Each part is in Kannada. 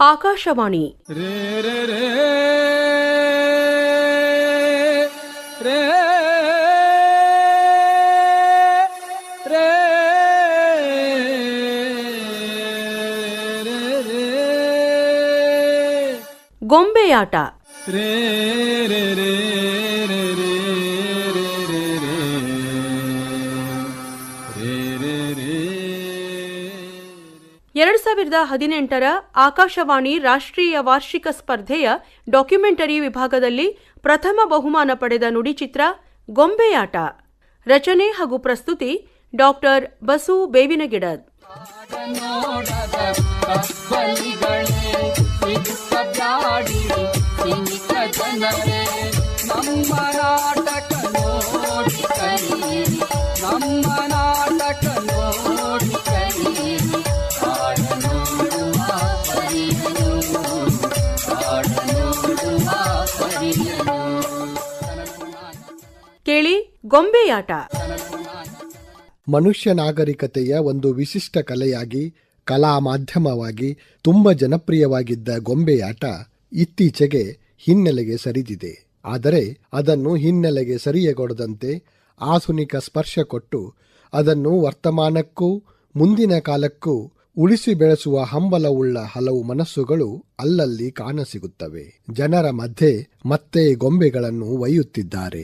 ಆಕಾಶವಾಣಿ ರೇ ರೇ ರೇ ರೇ ರೇ ಗೊಂಬೆಯಾಟ ರೇ ರೇ ರೇ ರೇ ರೇ ಸಾವಿರದ ಹದಿನೆಂಟರ ಆಕಾಶವಾಣಿ ರಾಷ್ಟ್ರೀಯ ವಾರ್ಷಿಕ ಸ್ಪರ್ಧೆಯ ಡಾಕ್ಯುಮೆಂಟರಿ ವಿಭಾಗದಲ್ಲಿ ಪ್ರಥಮ ಬಹುಮಾನ ಪಡೆದ ನುಡಿಚಿತ್ರ ಗೊಂಬೆಯಾಟ. ರಚನೆ ಹಾಗೂ ಪ್ರಸ್ತುತಿ ಡಾಕ್ಟರ್ ಬಸು ಬೇವಿನಗಿಡ ನಮ್ಮ ಗೊಂಬೆಯಾಟ. ಮನುಷ್ಯ ನಾಗರಿಕತೆಯ ಒಂದು ವಿಶಿಷ್ಟ ಕಲೆಯಾಗಿ ಕಲಾ ಮಾಧ್ಯಮವಾಗಿ ತುಂಬ ಜನಪ್ರಿಯವಾಗಿದ್ದ ಗೊಂಬೆಯಾಟ ಇತ್ತೀಚೆಗೆ ಹಿನ್ನೆಲೆಗೆ ಸರಿದಿದೆ. ಆದರೆ ಅದನ್ನು ಹಿನ್ನೆಲೆಗೆ ಸರಿಯಗೊಡದಂತೆ ಆಧುನಿಕ ಸ್ಪರ್ಶ ಕೊಟ್ಟು ಅದನ್ನು ವರ್ತಮಾನಕ್ಕೂ ಮುಂದಿನ ಕಾಲಕ್ಕೂ ಉಳಿಸಿ ಬೆಳೆಸುವ ಹಂಬಲವುಳ್ಳ ಹಲವು ಮನಸ್ಸುಗಳು ಅಲ್ಲಲ್ಲಿ ಕಾಣಸಿಗುತ್ತವೆ. ಜನರ ಮಧ್ಯೆ ಮತ್ತೆ ಗೊಂಬೆಗಳನ್ನು ಒಯ್ಯುತ್ತಿದ್ದಾರೆ.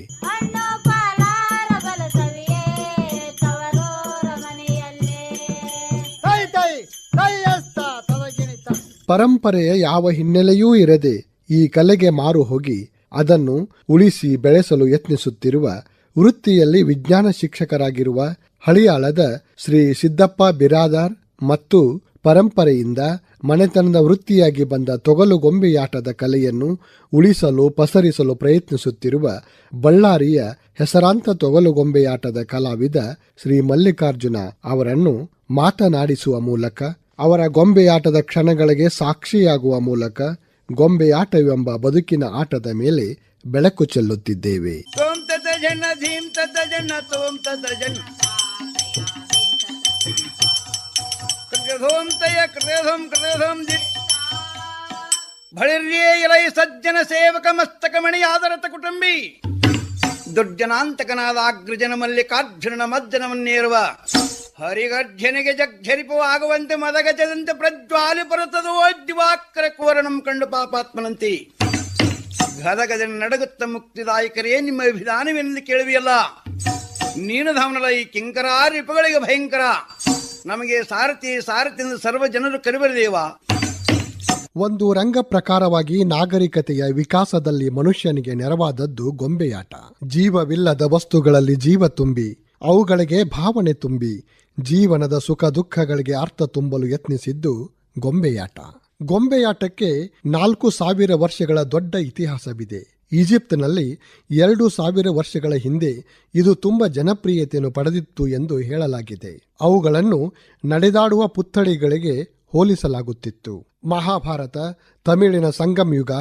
ಪರಂಪರೆಯ ಯಾವ ಹಿನ್ನೆಲೆಯೂ ಇರದೆ ಈ ಕಲೆಗೆ ಮಾರು ಹೋಗಿ ಅದನ್ನು ಉಳಿಸಿ ಬೆಳೆಸಲು ಯತ್ನಿಸುತ್ತಿರುವ ವೃತ್ತಿಯಲ್ಲಿ ವಿಜ್ಞಾನ ಶಿಕ್ಷಕರಾಗಿರುವ ಹಳಿಯಾಳದ ಶ್ರೀ ಸಿದ್ದಪ್ಪ ಬಿರಾದಾರ್ ಮತ್ತು ಪರಂಪರೆಯಿಂದ ಮನೆತನದ ವೃತ್ತಿಯಾಗಿ ಬಂದ ತೊಗಲು ಗೊಂಬೆಯಾಟದ ಕಲೆಯನ್ನು ಉಳಿಸಲು ಪಸರಿಸಲು ಪ್ರಯತ್ನಿಸುತ್ತಿರುವ ಬಳ್ಳಾರಿಯ ಹೆಸರಾಂತ ತೊಗಲು ಗೊಂಬೆಯಾಟದ ಕಲಾವಿದ ಶ್ರೀ ಮಲ್ಲಿಕಾರ್ಜುನ ಅವರನ್ನು ಮಾತನಾಡಿಸುವ ಮೂಲಕ ಅವರ ಗೊಂಬೆಯಾಟದ ಕ್ಷಣಗಳಿಗೆ ಸಾಕ್ಷಿಯಾಗುವ ಮೂಲಕ ಗೊಂಬೆಯಾಟವೆಂಬ ಬದುಕಿನ ಆಟದ ಮೇಲೆ ಬೆಳಕು ಚೆಲ್ಲುತ್ತಿದ್ದೇವೆ. ಸಜ್ಜನ ಸೇವಕ ಮಸ್ತಕಮಣಿ ಆಧಾರತ ಕುಟುಂಬಿ. ದುರ್ಜನಾಂತಕನಾದ ಅಗ್ರಜನ ಮಲ್ಲಿಕಾರ್ಜುನ ಮಜ್ಜನವನ್ನೇರುವ. ಹರಿಗರ್ಜನಿಗೆ ಜಗ್ಜರಿಪು ಆಗುವಂತೆ ಮದಗಜದಂತೆ ಪ್ರಜ್ವಾಲಿ ಬರುತ್ತದೋ ದಿವಾಕರ ಕೋರಣಂ ಕಂಡು ಪಾಪಾತ್ಮನಂತಿ. ಗದಗದ ನಡಗುತ್ತ ಮುಕ್ತಿದಾಯಕರೇ ನಿಮ್ಮ ವಿಧಾನವೆಂದು ಕೇಳುವಿಯಲ್ಲ. ನೀನು ಈ ಕಿಂಕರ ರಿಪಗಳಿಗೆ ಭಯಂಕರ. ನಮಗೆ ಸಾರಥಿ ಸಾರಥಿ ಎಂದು ಸರ್ವ ಜನರು ಕರಿಬರದೇವ. ಒಂದು ರಂಗ ಪ್ರಕಾರವಾಗಿ ನಾಗರಿಕತೆಯ ವಿಕಾಸದಲ್ಲಿ ಮನುಷ್ಯನಿಗೆ ನೆರವಾದದ್ದು ಗೊಂಬೆಯಾಟ. ಜೀವವಿಲ್ಲದ ವಸ್ತುಗಳಲ್ಲಿ ಜೀವ ತುಂಬಿ, ಅವುಗಳಿಗೆ ಭಾವನೆ ತುಂಬಿ ಜೀವನದ ಸುಖ ದುಃಖಗಳಿಗೆ ಅರ್ಥ ತುಂಬಲು ಯತ್ನಿಸಿದ್ದು ಗೊಂಬೆಯಾಟ. ಗೊಂಬೆಯಾಟಕ್ಕೆ ನಾಲ್ಕು ಸಾವಿರ ವರ್ಷಗಳ ದೊಡ್ಡ ಇತಿಹಾಸವಿದೆ. ಈಜಿಪ್ಟ್ನಲ್ಲಿ ಎರಡು ಸಾವಿರ ವರ್ಷಗಳ ಹಿಂದೆ ಇದು ತುಂಬ ಜನಪ್ರಿಯತೆಯನ್ನು ಪಡೆದಿತ್ತು ಎಂದು ಹೇಳಲಾಗಿದೆ. ಅವುಗಳನ್ನು ನಡೆದಾಡುವ ಪುತ್ಥಳಿಗಳಿಗೆ ಹೋಲಿಸಲಾಗುತ್ತಿತ್ತು. ಮಹಾಭಾರತ, ತಮಿಳಿನ ಸಂಗಮಯುಗ,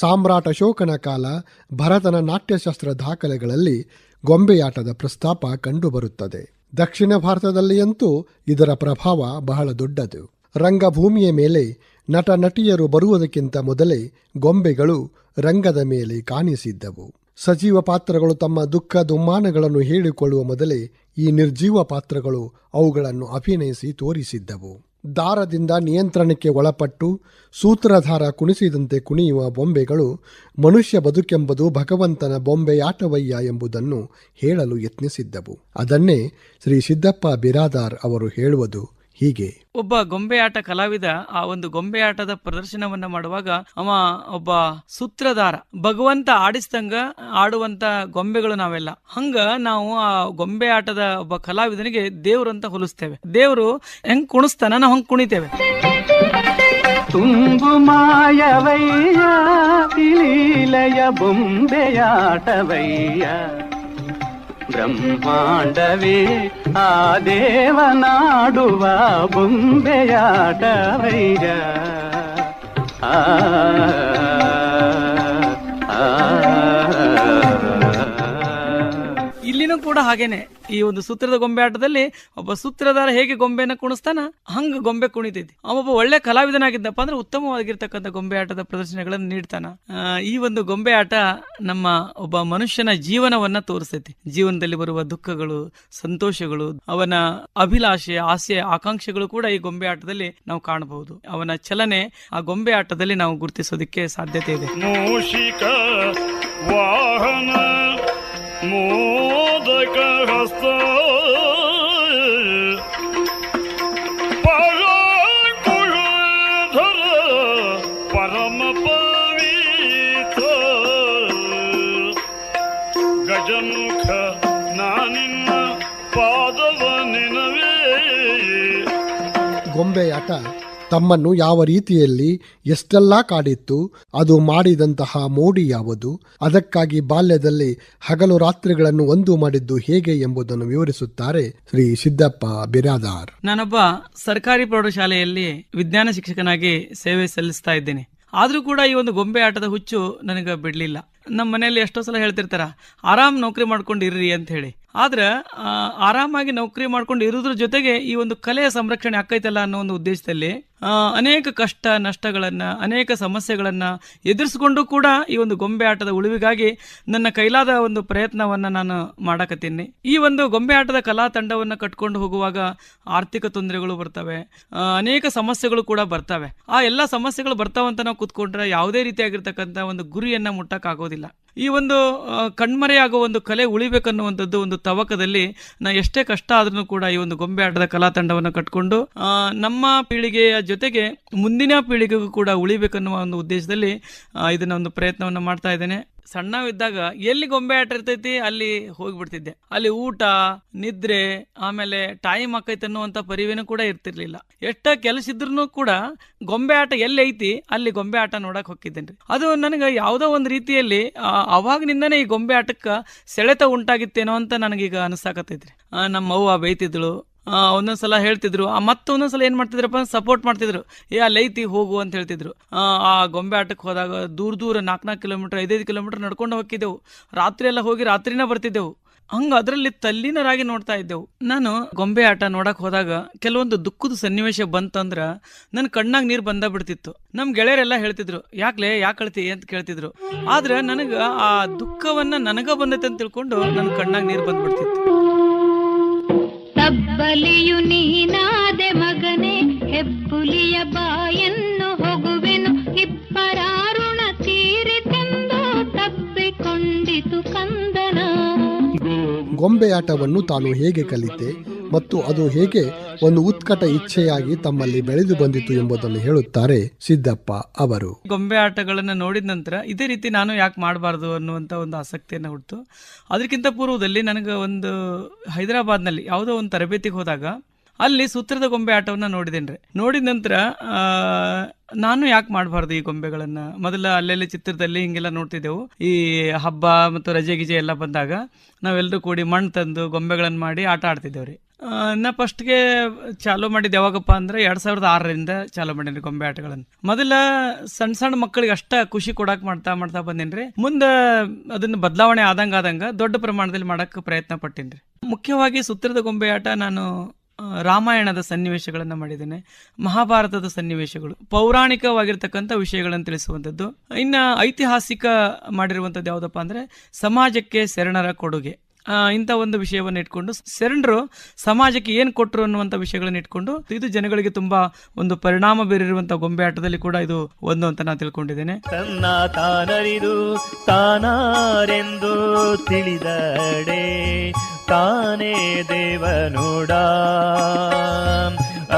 ಸಾಮ್ರಾಟ ಅಶೋಕನ ಕಾಲ, ಭರತನ ನಾಟ್ಯಶಾಸ್ತ್ರ ದಾಖಲೆಗಳಲ್ಲಿ ಗೊಂಬೆಯಾಟದ ಪ್ರಸ್ತಾಪ ಕಂಡುಬರುತ್ತದೆ. ದಕ್ಷಿಣ ಭಾರತದಲ್ಲಿಯಂತೂ ಇದರ ಪ್ರಭಾವ ಬಹಳ ದೊಡ್ಡದು. ರಂಗಭೂಮಿಯ ಮೇಲೆ ನಟ ನಟಿಯರು ಬರುವುದಕ್ಕಿಂತ ಮೊದಲೇ ಗೊಂಬೆಗಳು ರಂಗದ ಮೇಲೆ ಕಾಣಿಸಿದ್ದವು. ಸಜೀವ ಪಾತ್ರಗಳು ತಮ್ಮ ದುಃಖ ದುಮ್ಮಾನಗಳನ್ನು ಹೇಳಿಕೊಳ್ಳುವ ಮೊದಲೇ ಈ ನಿರ್ಜೀವ ಪಾತ್ರಗಳು ಅವುಗಳನ್ನು ಅಭಿನಯಿಸಿ ತೋರಿಸಿದ್ದವು. ದಾರದಿಂದ ನಿಯಂತ್ರಣಕ್ಕೆ ಒಳಪಟ್ಟು ಸೂತ್ರಧಾರ ಕುಣಿಸಿದಂತೆ ಕುಣಿಯುವ ಬೊಂಬೆಗಳು ಮನುಷ್ಯ ಬದುಕೆಂಬುದು ಭಗವಂತನ ಬೊಂಬೆಯಾಟವಯ್ಯ ಎಂಬುದನ್ನು ಹೇಳಲು ಯತ್ನಿಸಿದ್ದವು. ಅದನ್ನೇ ಶ್ರೀ ಸಿದ್ದಪ್ಪ ಬಿರಾದಾರ್ ಅವರು ಹೇಳುವುದು. ಹೀಗೆ. ಒಬ್ಬ ಗೊಂಬೆಯಾಟ ಕಲಾವಿದ ಆ ಒಂದು ಗೊಂಬೆಯಾಟದ ಪ್ರದರ್ಶನವನ್ನ ಮಾಡುವಾಗ ಅವ ಒಬ್ಬ ಸೂತ್ರಧಾರ. ಭಗವಂತ ಆಡಿಸ್ದಂಗ ಆಡುವಂತ ಗೊಂಬೆಗಳು ನಾವೆಲ್ಲ. ಹಂಗ ನಾವು ಆ ಗೊಂಬೆ ಆಟದ ಒಬ್ಬ ಕಲಾವಿದನಿಗೆ ದೇವ್ರು ಅಂತ ಹೊಲಿಸ್ತೇವೆ. ದೇವ್ರು ಹೆಂಗ್ ಕುಣಿಸ್ತಾನ ನಾವು ಹಂಗ್ ಕುಣಿತೇವೆ. ತುಂಬು ಮಾಯವಯ್ಯ ಲೀಲೆಯ ಬೊಂಬೆಯಾಟವಯ್ಯ. ಬ್ರಹ್ಮಾಂಡವೇ ಆ ದೇವನಾಡುವ ಬೊಂಬೆಯಾಟವೈರ ಆ ಇಲ್ಲಿನೂ ಕೂಡ ಹಾಗೇನೆ. ಈ ಒಂದು ಸೂತ್ರದ ಗೊಂಬೆ ಆಟದಲ್ಲಿ ಒಬ್ಬ ಸೂತ್ರಧಾರ ಹೇಗೆ ಗೊಂಬೆನ ಕುಣಿಸ್ತಾನ ಹಂಗ ಗೊಂಬೆ ಕುಣಿತೈತಿ. ಅವೊಬ್ಬ ಒಳ್ಳೆ ಕಲಾವಿದನಾಗಿದ್ದಪ್ಪ ಅಂದ್ರೆ ಉತ್ತಮವಾಗಿರ್ತಕ್ಕಂಥ ಗೊಂಬೆ ಆಟದ ಪ್ರದರ್ಶನಗಳನ್ನು ನೀಡ್ತಾನ. ಈ ಒಂದು ಗೊಂಬೆ ಆಟ ನಮ್ಮ ಒಬ್ಬ ಮನುಷ್ಯನ ಜೀವನವನ್ನ ತೋರಿಸ್ತೈತಿ. ಜೀವನದಲ್ಲಿ ಬರುವ ದುಃಖಗಳು, ಸಂತೋಷಗಳು, ಅವನ ಅಭಿಲಾಷೆ, ಆಸೆ, ಆಕಾಂಕ್ಷೆಗಳು ಕೂಡ ಈ ಗೊಂಬೆ ಆಟದಲ್ಲಿ ನಾವು ಕಾಣಬಹುದು. ಅವನ ಚಲನೆ ಆ ಗೊಂಬೆ ಆಟದಲ್ಲಿ ನಾವು ಗುರುತಿಸೋದಕ್ಕೆ ಸಾಧ್ಯತೆ ಇದೆ. ವಾಹನ ಗೊಂಬೆಯಾಟ ತಮ್ಮನ್ನು ಯಾವ ರೀತಿಯಲ್ಲಿ ಎಷ್ಟೆಲ್ಲ ಕಾಡಿತ್ತು, ಅದು ಮಾಡಿದಂತಹ ಮೋಡಿ ಯಾವುದು, ಅದಕ್ಕಾಗಿ ಬಾಲ್ಯದಲ್ಲಿ ಹಗಲು ರಾತ್ರಿಗಳನ್ನು ಒಂದು ಮಾಡಿದ್ದು ಹೇಗೆ ಎಂಬುದನ್ನು ವಿವರಿಸುತ್ತಾರೆ ಶ್ರೀ ಸಿದ್ದಪ್ಪ ಬಿರಾದಾರ್. ನಾನೊಬ್ಬ ಸರ್ಕಾರಿ ಪ್ರೌಢಶಾಲೆಯಲ್ಲಿ ವಿಜ್ಞಾನ ಶಿಕ್ಷಕನಾಗಿ ಸೇವೆ ಸಲ್ಲಿಸ್ತಾ ಇದ್ದೇನೆ. ಆದ್ರೂ ಕೂಡ ಈ ಒಂದು ಗೊಂಬೆ ಆಟದ ಹುಚ್ಚು ನನಗೆ ಬಿಡ್ಲಿಲ್ಲ. ನಮ್ಮ ಮನೆಯಲ್ಲಿ ಎಷ್ಟೋ ಸಲ ಹೇಳ್ತಿರ್ತಾರ, ಆರಾಮ್ ನೌಕರಿ ಮಾಡ್ಕೊಂಡು ಇರ್ರಿ ಅಂತ ಹೇಳಿ ಆದ್ರೆ ಆರಾಮಾಗಿ ನೌಕರಿ ಮಾಡ್ಕೊಂಡು ಇರೋದ್ರ ಜೊತೆಗೆ ಈ ಒಂದು ಕಲೆಯ ಸಂರಕ್ಷಣೆ ಆಕೈತಲ್ಲ ಅನ್ನೋ ಒಂದು ಉದ್ದೇಶದಲ್ಲಿ ಅನೇಕ ಕಷ್ಟ, ನಷ್ಟಗಳನ್ನ, ಅನೇಕ ಸಮಸ್ಯೆಗಳನ್ನ ಎದುರಿಸಿಕೊಂಡು ಕೂಡ ಈ ಒಂದು ಗೊಂಬೆ ಆಟದ ಉಳಿವಿಗಾಗಿ ನನ್ನ ಕೈಲಾದ ಒಂದು ಪ್ರಯತ್ನವನ್ನ ನಾನು ಮಾಡಕತ್ತೀನಿ. ಈ ಒಂದು ಗೊಂಬೆ ಆಟದ ಕಲಾ ತಂಡವನ್ನ ಕಟ್ಕೊಂಡು ಹೋಗುವಾಗ ಆರ್ಥಿಕ ತೊಂದರೆಗಳು ಬರ್ತವೆ ಅನೇಕ ಸಮಸ್ಯೆಗಳು ಕೂಡ ಬರ್ತವೆ. ಆ ಎಲ್ಲ ಸಮಸ್ಯೆಗಳು ಬರ್ತಾವಂತ ನಾವು ಕೂತ್ಕೊಂಡ್ರೆ ಯಾವುದೇ ರೀತಿಯಾಗಿರ್ತಕ್ಕಂಥ ಒಂದು ಗುರಿಯನ್ನ ಮುಟ್ಟಕ್ ಆಗೋದಿಲ್ಲ ಈ ಒಂದು ಕಣ್ಮರೆಯಾಗುವ ಒಂದು ಕಲೆ ಉಳಿಬೇಕನ್ನುವಂಥದ್ದು ಒಂದು ತವಕದಲ್ಲಿ ನಾ ಎಷ್ಟೇ ಕಷ್ಟ ಆದ್ರೂ ಕೂಡ ಈ ಒಂದು ಗೊಂಬೆ ಆಟದ ಕಲಾ ತಂಡವನ್ನು ಕಟ್ಕೊಂಡು ನಮ್ಮ ಪೀಳಿಗೆಯ ಜೊತೆಗೆ ಮುಂದಿನ ಪೀಳಿಗೆಗೂ ಕೂಡ ಉಳಿಬೇಕನ್ನುವ ಒಂದು ಉದ್ದೇಶದಲ್ಲಿ ಇದನ್ನ ಒಂದು ಪ್ರಯತ್ನವನ್ನು ಮಾಡ್ತಾ ಇದ್ದೇನೆ. ಸಣ್ಣವಿದ್ದಾಗ ಎಲ್ಲಿ ಗೊಂಬೆ ಆಟ ಇರ್ತೈತಿ? ಅಲ್ಲಿ ಹೋಗ್ಬಿಡ್ತಿದ್ದೆ. ಅಲ್ಲಿ ಊಟ, ನಿದ್ರೆ, ಆಮೇಲೆ ಟೈಮ್ ಆಕೈತೆ ಅನ್ನುವಂತ ಪರಿವೇನು ಕೂಡ ಇರ್ತಿರ್ಲಿಲ್ಲ. ಎಷ್ಟ ಕೆಲಸ ಇದ್ರೂ ಕೂಡ ಗೊಂಬೆ ಆಟ ಎಲ್ಲಿ ಐತಿ, ಅಲ್ಲಿ ಗೊಂಬೆ ಆಟ ನೋಡಕ್ ಹೋಗಿದ್ದೇನ್ರಿ ಅದು ನನಗೆ ಯಾವುದೋ ಒಂದು ರೀತಿಯಲ್ಲಿ ಅವಾಗಿನಿಂದನೇ ಈ ಗೊಂಬೆ ಆಟಕ್ಕೆ ಸೆಳೆತ ಉಂಟಾಗಿತ್ತೇನೋ ಅಂತ ನನಗೀಗ ನಮ್ಮ ಅವ್ವ ಬೈತಿದ್ಳು ಒಂದೊಂದ್ಸಲ ಹೇಳ್ತಿದ್ರು. ಮತ್ತೆ ಒಂದೊಂದ್ಸಲ ಏನ್ ಮಾಡ್ತಿದ್ರಪ್ಪ ಸಪೋರ್ಟ್ ಮಾಡ್ತಿದ್ರು. ಏ ಲೈತಿ ಹೋಗು ಅಂತ ಹೇಳ್ತಿದ್ರು. ಆ, ಗೊಂಬೆ ಆಟಕ್ಕೆ ಹೋದಾಗ ದೂರ ದೂರ ನಾಲ್ಕು ನಾಲ್ಕು ಕಿಲೋಮೀಟರ್ ಐದೈದು ಕಿಲೋಮೀಟರ್ ನಡ್ಕೊಂಡು ಹೋಗಿದ್ದೆವು ರಾತ್ರಿ ಎಲ್ಲ ಹೋಗಿ ರಾತ್ರಿನೇ ಬರ್ತಿದ್ದೆವು. ಹಂಗ ಅದರಲ್ಲಿ ತಲ್ಲಿನರಾಗಿ ನೋಡ್ತಾ ಇದ್ದೆವು. ನಾನು ಗೊಂಬೆ ಆಟ ನೋಡಕ್ ಹೋದಾಗ ಕೆಲವೊಂದು ದುಃಖದ ಸನ್ನಿವೇಶ ಬಂತಂದ್ರ ನನ್ನ ಕಣ್ಣಾಗ ನೀರು ಬಂದ ಬಿಡ್ತಿತ್ತು. ನಮ್ ಗೆಳೆಯರೆಲ್ಲ ಹೇಳ್ತಿದ್ರು ಯಾಕ್ಲೆ ಯಾಕೆ ಅಳ್ತಿ? ಅಂತ ಕೇಳ್ತಿದ್ರು. ಆದ್ರೆ ನನಗ ಆ ದುಃಖವನ್ನ ನನಗ ಬಂದೈತೆ ಅಂತ ತಿಳ್ಕೊಂಡು ನನ್ನ ಕಣ್ಣಾಗ ನೀರು ಬಂದ್ಬಿಡ್ತಿತ್ತು. ತಬ್ಬಲಿಯು ನೀನಾದೆ ಮಗನೆ ಹೆಪ್ಪುಲಿಯ ಬಾಯನ್ನು ಹೋಗುವೆನು. ಇಬ್ಬರಾರುಣ ತೀರಿತೆಂದು ತಬ್ಬಿಕೊಂಡಿತು ಕಂದನ ಗೊಂಬೆಯಾಟವನ್ನು ತಾನು ಹೇಗೆ ಕಲಿತೆ ಮತ್ತು ಅದು ಹೇಗೆ ಒಂದು ಉತ್ಕಟ ಇಚ್ಛೆಯಾಗಿ ತಮ್ಮಲ್ಲಿ ಬೆಳೆದು ಬಂದಿತು ಎಂಬುದನ್ನು ಹೇಳುತ್ತಾರೆ ಸಿದ್ದಪ್ಪ ಅವರು. ಗೊಂಬೆ ಆಟಗಳನ್ನು ನೋಡಿದ ನಂತರ ಇದೇ ರೀತಿ ನಾನು ಯಾಕೆ ಮಾಡಬಾರ್ದು ಅನ್ನುವಂಥ ಒಂದು ಆಸಕ್ತಿಯನ್ನು ಹುಡ್ತು ಅದಕ್ಕಿಂತ ಪೂರ್ವದಲ್ಲಿ ನನಗೆ ಒಂದು ಹೈದರಾಬಾದ್ನಲ್ಲಿ ಯಾವುದೋ ಒಂದು ತರಬೇತಿಗೆ ಹೋದಾಗ ಅಲ್ಲಿ ಸೂತ್ರದ ಗೊಂಬೆ ಆಟವನ್ನ ನೋಡಿದೇನ್ರಿ. ನೋಡಿದ ನಂತರ ನಾನು ಯಾಕೆ ಮಾಡಬಾರ್ದು ಈ ಗೊಂಬೆಗಳನ್ನ? ಮೊದಲ ಅಲ್ಲೆಲ್ಲಿ ಚಿತ್ರದಲ್ಲಿ ಹಿಂಗೆಲ್ಲ ನೋಡ್ತಿದ್ದೆವು. ಈ ಹಬ್ಬ ಮತ್ತು ರಜೆ ಗಿಜೆ ಎಲ್ಲ ಬಂದಾಗ ನಾವೆಲ್ಲರೂ ಕೂಡಿ ಮಣ್ಣು ತಂದು ಗೊಂಬೆಗಳನ್ನ ಮಾಡಿ ಆಟ ಆಡ್ತಿದ್ದೇವ್ರಿ. ನಾ ಫಸ್ಟ್ಗೆ ಚಾಲೂ ಮಾಡಿದ್ದು ಯಾವಾಗಪ್ಪ ಅಂದ್ರೆ ಎರಡ್ ಸಾವಿರದ ಆರರಿಂದ ಚಾಲೂ ಮಾಡೀನಿ ಗೊಂಬೆ ಆಟಗಳನ್ನು. ಮೊದಲ ಸಣ್ಣ ಸಣ್ಣ ಮಕ್ಕಳಿಗೆ ಅಷ್ಟ ಖುಷಿ ಕೊಡಕ್ ಮಾಡ್ತಾ ಮಾಡ್ತಾ ಬಂದೇನ್ರಿ. ಮುಂದ ಅದನ್ನ ಬದಲಾವಣೆ ಆದಂಗ ಆದಂಗ ದೊಡ್ಡ ಪ್ರಮಾಣದಲ್ಲಿ ಮಾಡಕ್ ಪ್ರಯತ್ನ ಪಟ್ಟೇನ್ರಿ. ಮುಖ್ಯವಾಗಿ ಸೂತ್ರದ ಗೊಂಬೆ ಆಟ ನಾನು ರಾಮಾಯಣದ ಸನ್ನಿವೇಶಗಳನ್ನ ಮಾಡಿದ್ದೇನೆ. ಮಹಾಭಾರತದ ಸನ್ನಿವೇಶಗಳು. ಪೌರಾಣಿಕವಾಗಿರ್ತಕ್ಕಂಥ ವಿಷಯಗಳನ್ನು ತಿಳಿಸುವಂಥದ್ದು. ಇನ್ನ ಐತಿಹಾಸಿಕ ಮಾಡಿರುವಂಥದ್ದು ಯಾವುದಪ್ಪ ಅಂದ್ರೆ ಸಮಾಜಕ್ಕೆ ಶರಣರ ಕೊಡುಗೆ. ಇಂಥ ಒಂದು ವಿಷಯವನ್ನು ಇಟ್ಕೊಂಡು ಶರಣರು ಸಮಾಜಕ್ಕೆ ಏನ್ ಕೊಟ್ಟರು ಅನ್ನುವಂಥ ವಿಷಯಗಳನ್ನ ಇಟ್ಕೊಂಡು ಇದು ಜನಗಳಿಗೆ ತುಂಬಾ ಒಂದು ಪರಿಣಾಮ ಬೀರಿರುವಂತಹ ಗೊಂಬೆ ಆಟದಲ್ಲಿ ಕೂಡ ಇದು ಒಂದು ಅಂತ ನಾನು ತಿಳ್ಕೊಂಡಿದ್ದೇನೆ. ತನ್ನ ತಾನರಿದು ತಾನಾರೆಂದು ತಿಳಿದಡೆ. ತಾನೇ ದೇವನೋಡ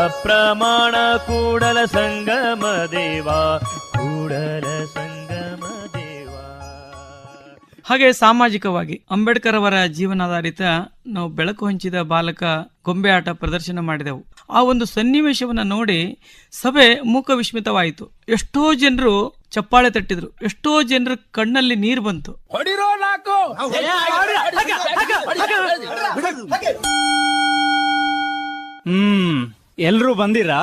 ಅಪ್ರಮಾಣ ಕೂಡಲ ಸಂಗಮ ದೇವ ಕೂಡಲ ಸಂಗಮ ದೇವ ಹಾಗೆ ಸಾಮಾಜಿಕವಾಗಿ ಅಂಬೇಡ್ಕರ್ ಅವರ ಜೀವನಾಧಾರಿತ ನಾವು ಬೆಳಕು ಹಂಚಿದ ಬಾಲಕ ಗೊಂಬೆ ಆಟ ಪ್ರದರ್ಶನ ಮಾಡಿದೆವು. ಆ ಒಂದು ಸನ್ನಿವೇಶವನ್ನು ನೋಡಿ ಸಭೆ ಮೂಕ ವಿಸ್ಮಿತವಾಯಿತು ಎಷ್ಟೋ ಜನರು ಚಪ್ಪಾಳೆ ತಟ್ಟಿದ್ರು. ಎಷ್ಟೋ ಜನರ ಕಣ್ಣಲ್ಲಿ ನೀರು ಬಂತು. ಹ್ಮ್ ಎಲ್ರು ಬಂದಿರಾ?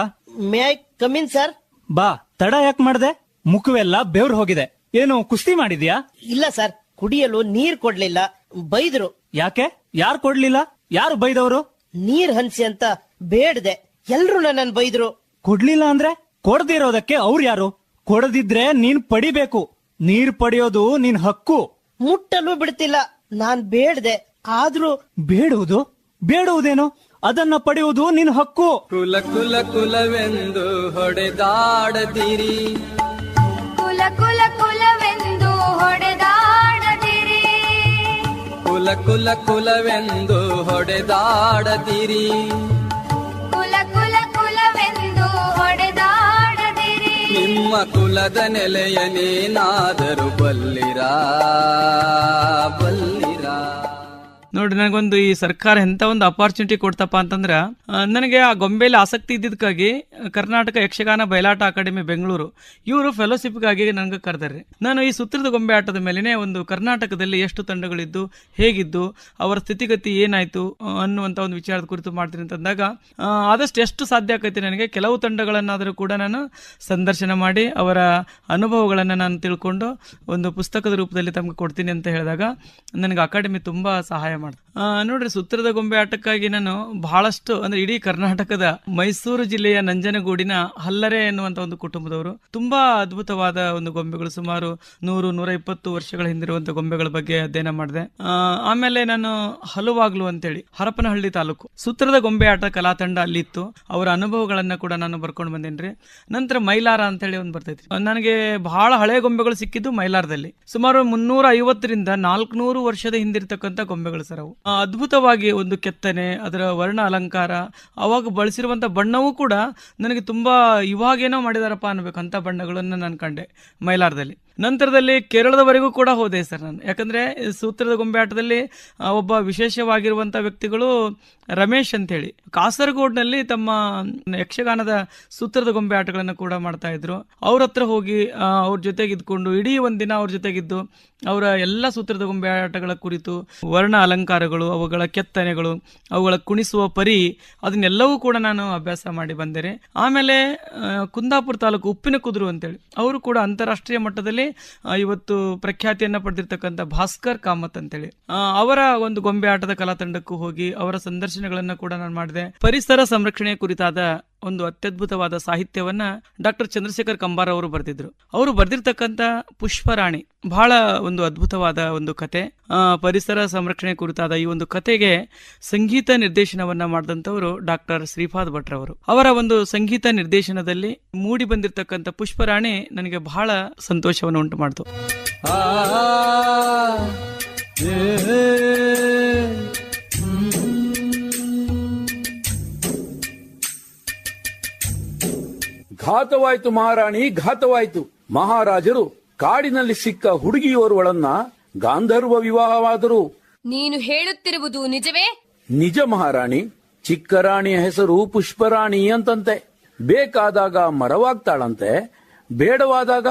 May I come in sir ಬಾ ತಡ ಯಾಕೆ ಮಾಡ್ದೆ? ಮುಖವೆಲ್ಲ ಬೆವ್ರು ಹೋಗಿದೆ. ಏನು ಕುಸ್ತಿ ಮಾಡಿದ್ಯಾ? ಇಲ್ಲ ಸರ್ ಕುಡಿಯಲು ನೀರ್ ಕೊಡ್ಲಿಲ್ಲ ಬೈದ್ರು. ಯಾಕೆ? ಯಾರು ಕೊಡ್ಲಿಲ್ಲ? ಯಾರು ಬೈದವರು? ನೀರ್ ಹಂಚಿ ಅಂತ ಬೇಡದೆ. ಎಲ್ರು ನನ್ನ ಬೈದ್ರು. ಕೊಡ್ಲಿಲ್ಲ ಅಂದ್ರೆ ಕೊಡದಿರೋದಕ್ಕೆ ಅವ್ರು ಯಾರು? ಕೊಡದಿದ್ರೆ ನೀನ್ ಪಡಿಬೇಕು. ನೀರ್ ಪಡೆಯೋದು ನಿನ್ ಹಕ್ಕು. ಮುಟ್ಟಲು ಬಿಡ್ತಿಲ್ಲ. ನಾನ್ ಬೇಡದೆ. ಆದ್ರೂ ಬೇಡುವುದು? ಬೇಡುವುದೇನು? ಅದನ್ನ ಪಡೆಯುವುದು ನಿನ್ ಹಕ್ಕು. ಕುಲ ಕುಲ ಕುಲವೆಂದು ಹೊಡೆದಾಡದಿರಿ. ಕುಲ ಕುಲ ಕುಲವೆಂದು ಕುಲ ಕುಲ ಕುಲವೆಂದು ಹೊಡೆದಾಡದಿರಿ. ಕುಲ ಕುಲ ಕುಲವೆಂದು ಹೊಡೆದಾಡದಿರಿ. ನಿಮ್ಮ ಕುಲದ ನೆಲೆಯನೇನಾದರೂ ಬಲ್ಲಿರಾ ಬಲ್ಲಿರಾ. ನೋಡಿ, ನನಗೊಂದು ಈ ಸರ್ಕಾರ ಎಂಥ ಒಂದು ಅಪಾರ್ಚುನಿಟಿ ಕೊಡ್ತಪ್ಪ ಅಂತಂದ್ರೆ ನನಗೆ ಆ ಗೊಂಬೆಯಲ್ಲಿ ಆಸಕ್ತಿ ಇದ್ದಿದ್ದಕ್ಕಾಗಿ ಕರ್ನಾಟಕ ಯಕ್ಷಗಾನ ಬಯಲಾಟ ಅಕಾಡೆಮಿ ಬೆಂಗಳೂರು, ಇವರು ಫೆಲೋಶಿಪ್ಗಾಗಿ ನನಗೆ ಕರೆದಾರೆ ನಾನು ಈ ಸೂತ್ರದ ಗೊಂಬೆ ಆಟದ ಮೇಲೆನೆ ಒಂದು ಕರ್ನಾಟಕದಲ್ಲಿ ಎಷ್ಟು ತಂಡಗಳಿದ್ದು, ಹೇಗಿದ್ದು, ಅವರ ಸ್ಥಿತಿಗತಿ ಏನಾಯ್ತು ಅನ್ನುವಂಥ ಒಂದು ವಿಚಾರದ ಕುರಿತು ಮಾಡ್ತೀನಿ ಅಂತಂದಾಗ ಆದಷ್ಟು ಎಷ್ಟು ಸಾಧ್ಯ ಆಕೈತಿ ನನಗೆ, ಕೆಲವು ತಂಡಗಳನ್ನಾದರೂ ಕೂಡ ನಾನು ಸಂದರ್ಶನ ಮಾಡಿ, ಅವರ ಅನುಭವಗಳನ್ನು ನಾನು ತಿಳ್ಕೊಂಡು ಒಂದು ಪುಸ್ತಕದ ರೂಪದಲ್ಲಿ ತಮಗೆ ಕೊಡ್ತೀನಿ ಅಂತ ಹೇಳಿದಾಗ, ನನಗೆ ಅಕಾಡೆಮಿ ತುಂಬಾ ಸಹಾಯ ಮಾಡಿದೆ ಆ, ನೋಡ್ರಿ, ಸುತ್ತರದ ಗೊಂಬೆ ಆಟಕ್ಕಾಗಿ ನಾನು ಬಹಳಷ್ಟು, ಅಂದ್ರೆ ಇಡೀ ಕರ್ನಾಟಕದ ಮೈಸೂರು ಜಿಲ್ಲೆಯ ನಂಜನಗೂಡಿನ ಹಲ್ಲರೆ ಎನ್ನುವಂತ ಒಂದು ಕುಟುಂಬದವರು. ತುಂಬಾ ಅದ್ಭುತವಾದ ಒಂದು ಗೊಂಬೆಗಳು, ಸುಮಾರು ನೂರು ನೂರ ಇಪ್ಪತ್ತು ವರ್ಷಗಳ ಹಿಂದಿರುವಂತ ಗೊಂಬೆಗಳ ಬಗ್ಗೆ ಅಧ್ಯಯನ ಮಾಡಿದೆ. ಆಮೇಲೆ ನಾನು ಹಲವಾಗ್ಲು ಅಂತೇಳಿ ಹರಪನಹಳ್ಳಿ ತಾಲೂಕು. ಸುತ್ತರದ ಗೊಂಬೆ ಆಟ ಕಲಾ ತಂಡ ಅಲ್ಲಿ ಇತ್ತು ಅವರ ಅನುಭವಗಳನ್ನ ಕೂಡ ನಾನು ಬರ್ಕೊಂಡು ಬಂದೇನ್ರಿ. ನಂತರ ಮೈಲಾರ ಅಂತೇಳಿ ಒಂದು ಬರ್ತೈತಿ ನನಗೆ ಬಹಳ ಹಳೆ ಗೊಂಬೆಗಳು ಸಿಕ್ಕಿದ್ದು ಮೈಲಾರದಲ್ಲಿ. ಸುಮಾರು ಮುನ್ನೂರ ಐವತ್ತರಿಂದ ನಾಲ್ಕುನೂರು ವರ್ಷದ ಹಿಂದಿರ್ತಕ್ಕಂಥ ಗೊಂಬೆಗಳು ಸರ್ ಅವು. ಅದ್ಭುತವಾಗಿ ಒಂದು ಕೆತ್ತನೆ, ಅದರ ವರ್ಣ ಅಲಂಕಾರ, ಅವಾಗ ಬಳಸಿರುವಂಥ ಬಣ್ಣವೂ ಕೂಡ ನನಗೆ ತುಂಬ ಇವಾಗೇನೋ ಮಾಡಿದಾರಪ್ಪ ಅನ್ಬೇಕು ಅಂತ ಬಣ್ಣಗಳನ್ನು ನಾನು ಕಂಡೆ ಮೈಲಾರದಲ್ಲಿ. ನಂತರದಲ್ಲಿ ಕೇರಳದವರೆಗೂ ಕೂಡ ಹೋದೆ ಸರ್ ನಾನು. ಯಾಕಂದರೆ ಸೂತ್ರದ ಗೊಂಬೆ ಆಟದಲ್ಲಿ ಒಬ್ಬ ವಿಶೇಷವಾಗಿರುವಂಥ ವ್ಯಕ್ತಿಗಳು ರಮೇಶ್ ಅಂತೇಳಿ ಕಾಸರಗೋಡ್ನಲ್ಲಿ ತಮ್ಮ ಯಕ್ಷಗಾನದ ಸೂತ್ರದ ಗೊಂಬೆ ಆಟಗಳನ್ನು ಕೂಡ ಮಾಡ್ತಾ ಇದ್ರು. ಅವ್ರ ಹತ್ರ ಹೋಗಿ ಅವ್ರ ಜೊತೆಗಿದ್ಕೊಂಡು, ಇಡೀ ಒಂದಿನ ಅವ್ರ ಜೊತೆಗಿದ್ದು, ಅವರ ಎಲ್ಲ ಸೂತ್ರದ ಗೊಂಬೆ ಆಟಗಳ ಕುರಿತು, ವರ್ಣ ಅಲಂಕಾರಗಳು, ಅವುಗಳ ಕೆತ್ತನೆಗಳು, ಅವುಗಳ ಕುಣಿಸುವ ಪರಿ ಅದನ್ನೆಲ್ಲವೂ ಕೂಡ ನಾನು ಅಭ್ಯಾಸ ಮಾಡಿ ಬಂದರೆ ಆಮೇಲೆ ಕುಂದಾಪುರ ತಾಲೂಕು ಉಪ್ಪಿನ ಕುದುರು ಅಂತೇಳಿ ಅವರು ಕೂಡ ಅಂತಾರಾಷ್ಟ್ರೀಯ ಮಟ್ಟದಲ್ಲಿ ಇವತ್ತು ಪ್ರಖ್ಯಾತಿಯನ್ನ ಪಡೆದಿರ್ತಕ್ಕಂಥ ಭಾಸ್ಕರ್ ಕಾಮತ್ ಅಂತೇಳಿ. ಆ, ಅವರ ಒಂದು ಗೊಂಬೆ ಆಟದ ಕಲಾ ತಂಡಕ್ಕೂ ಹೋಗಿ ಅವರ ಸಂದರ್ಶನಗಳನ್ನ ಕೂಡ ನಾನು ಮಾಡಿದೆ. ಪರಿಸರ ಸಂರಕ್ಷಣೆ ಕುರಿತಾದ ಒಂದು ಅತ್ಯದ್ಭುತವಾದ ಸಾಹಿತ್ಯವನ್ನ ಡಾಕ್ಟರ್ ಚಂದ್ರಶೇಖರ್ ಕಂಬಾರ್ ಅವರು ಬರೆದಿದ್ರು. ಅವರು ಬರೆದಿರ್ತಕ್ಕಂಥ ಪುಷ್ಪರಾಣಿ ಬಹಳ ಒಂದು ಅದ್ಭುತವಾದ ಒಂದು ಕತೆ. ಪರಿಸರ ಸಂರಕ್ಷಣೆ ಕುರಿತಾದ ಈ ಒಂದು ಕತೆಗೆ ಸಂಗೀತ ನಿರ್ದೇಶನವನ್ನ ಮಾಡಿದಂತವರು ಡಾಕ್ಟರ್ ಶ್ರೀಪಾದ್ ಭಟ್ರವರು ಅವರ. ಒಂದು ಸಂಗೀತ ನಿರ್ದೇಶನದಲ್ಲಿ ಮೂಡಿ ಬಂದಿರತಕ್ಕಂಥ ಪುಷ್ಪರಾಣಿ ನನಗೆ ಬಹಳ ಸಂತೋಷವನ್ನು ಉಂಟು ಮಾಡಿತು. ಘಾತವಾಯ್ತು ಮಹಾರಾಣಿ ಘಾತವಾಯ್ತು. ಮಹಾರಾಜರು ಕಾಡಿನಲ್ಲಿ ಸಿಕ್ಕ ಹುಡುಗಿಯೋರ್ವಳನ್ನ ಗಾಂಧರ್ವ ವಿವಾಹವಾದರು. ನೀನು ಹೇಳುತ್ತಿರುವುದು ನಿಜವೇ? ನಿಜ ಮಹಾರಾಣಿ ಚಿಕ್ಕ ರಾಣಿಯ ಹೆಸರು ಪುಷ್ಪರಾಣಿ ಅಂತಂತೆ. ಬೇಕಾದಾಗ ಮರವಾಗ್ತಾಳಂತೆ ಬೇಡವಾದಾಗ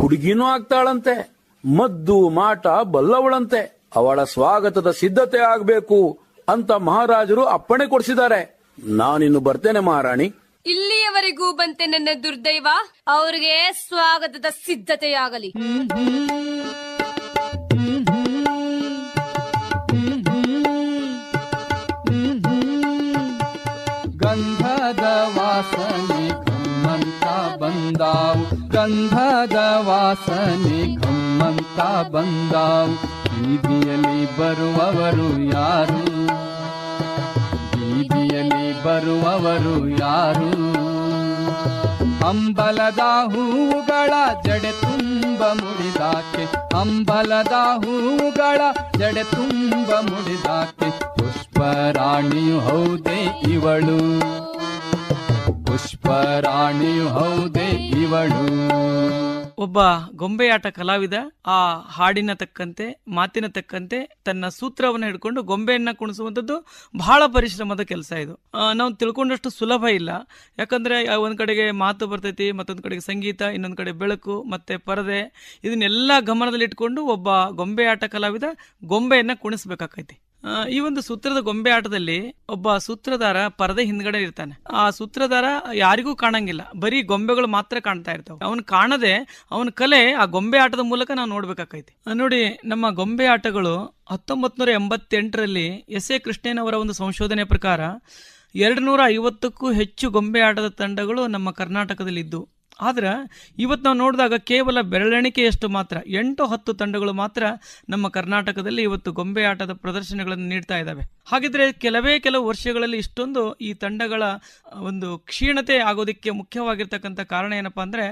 ಹುಡುಗಿನೂ ಆಗ್ತಾಳಂತೆ. ಮದ್ದು ಮಾಟ ಬಲ್ಲವಳಂತೆ. ಅವಳ ಸ್ವಾಗತದ ಸಿದ್ಧತೆ ಆಗ್ಬೇಕು ಅಂತ ಮಹಾರಾಜರು ಅಪ್ಪಣೆ ಕೊಡಿಸಿದ್ದಾರೆ. ನಾನಿನ್ನು ಬರ್ತೇನೆ ಮಹಾರಾಣಿ. ಇಲ್ಲಿಯವರೆಗೂ ಬಂತೆ ನನ್ನ ದುರ್ದೈವ, ಅವ್ರಿಗೆ ಸ್ವಾಗತದ ಸಿದ್ಧತೆಯಾಗಲಿ. ಗಂಧದ ವಾಸನೆ ಗಮ್ಮಂತ ಬಂದಾವು. ಗಂಧದ ವಾಸನೆ ಗಮ್ಮಂತ ಬಂದಾವು. ಬೀದಿಯಲ್ಲಿ ಬರುವವರು ಯಾರು? ಬರುವವರು ಯಾರು? ಅಂಬಲದ ಹೂವುಗಳ ಜಡೆ ತುಂಬ ಮುಡಿದಾಕೆ ಅಂಬಲದ ಹೂವುಗಳ ಜಡೆ ತುಂಬ ಮುಡಿದಾಕೆ. ಪುಷ್ಪರಾಣಿಯು ಹೌದೆ ಇವಳು? ಪುಷ್ಪರಾಣಿಯು ಹೌದೆ ಇವಳು? ಒಬ್ಬ ಗೊಂಬೆಯಾಟ ಕಲಾವಿದ ಆ ಹಾಡಿನ ತಕ್ಕಂತೆ, ಮಾತಿನ ತಕ್ಕಂತೆ ತನ್ನ ಸೂತ್ರವನ್ನು ಹಿಡ್ಕೊಂಡು ಗೊಂಬೆಯನ್ನ ಕುಣಿಸುವಂಥದ್ದು ಬಹಳ ಪರಿಶ್ರಮದ ಕೆಲಸ ಇದು. ನಾವು ತಿಳ್ಕೊಂಡಷ್ಟು ಸುಲಭ ಇಲ್ಲ. ಯಾಕಂದ್ರೆ ಒಂದು ಕಡೆಗೆ ಮಾತು ಬರ್ತೈತಿ, ಮತ್ತೊಂದ್ ಕಡೆಗೆ ಸಂಗೀತ, ಇನ್ನೊಂದ್ ಕಡೆ ಬೆಳಕು, ಮತ್ತೆ ಪರದೆ, ಇದನ್ನೆಲ್ಲ ಗಮನದಲ್ಲಿಟ್ಕೊಂಡು ಒಬ್ಬ ಗೊಂಬೆಯಾಟ ಕಲಾವಿದ ಗೊಂಬೆಯನ್ನ ಕುಣಿಸ್ಬೇಕಾಕೈತಿ. ಈ ಒಂದು ಸೂತ್ರದ ಗೊಂಬೆ ಆಟದಲ್ಲಿ ಒಬ್ಬ ಸೂತ್ರಧಾರ ಪರದೆ ಹಿಂದ್ಗಡೆ ಇರ್ತಾನೆ. ಆ ಸೂತ್ರಧಾರ ಯಾರಿಗೂ ಕಾಣಂಗಿಲ್ಲ. ಬರೀ ಗೊಂಬೆಗಳು ಮಾತ್ರ ಕಾಣ್ತಾ ಇರ್ತಾವೆ. ಅವನು ಕಾಣದೆ ಅವನ ಕಲೆ ಆ ಗೊಂಬೆ ಆಟದ ಮೂಲಕ ನಾವು ನೋಡ್ಬೇಕಾಕೈತಿ. ನೋಡಿ, ನಮ್ಮ ಗೊಂಬೆ ಆಟಗಳು ಹತ್ತೊಂಬತ್ ನೂರ ಎಂಬತ್ತೆಂಟರಲ್ಲಿ ಎಸ್ ಎ ಕೃಷ್ಣೇನವರ ಒಂದು ಸಂಶೋಧನೆ ಪ್ರಕಾರ ಎರಡು ನೂರ ಐವತ್ತಕ್ಕೂ ಹೆಚ್ಚು ಗೊಂಬೆ ಆಟದ ತಂಡಗಳು ನಮ್ಮ ಕರ್ನಾಟಕದಲ್ಲಿ ಇದ್ದು ಆದ್ರೆ ಇವತ್ತು ನಾವು ನೋಡಿದಾಗ ಕೇವಲ ಬೆರಳೆಣಿಕೆಯಷ್ಟು ಮಾತ್ರ, ಎಂಟು ಹತ್ತು ತಂಡಗಳು ಮಾತ್ರ ನಮ್ಮ ಕರ್ನಾಟಕದಲ್ಲಿ ಇವತ್ತು ಗೊಂಬೆ ಆಟದ ಪ್ರದರ್ಶನಗಳನ್ನು ನೀಡ್ತಾ ಇದ್ದಾವೆ ಹಾಗಿದ್ರೆ ಕೆಲವೇ ಕೆಲವು ವರ್ಷಗಳಲ್ಲಿ ಇಷ್ಟೊಂದು ಈ ತಂಡಗಳ ಒಂದು ಕ್ಷೀಣತೆ ಆಗೋದಕ್ಕೆ ಮುಖ್ಯವಾಗಿರ್ತಕ್ಕಂಥ ಕಾರಣ ಏನಪ್ಪಾ ಅಂದರೆ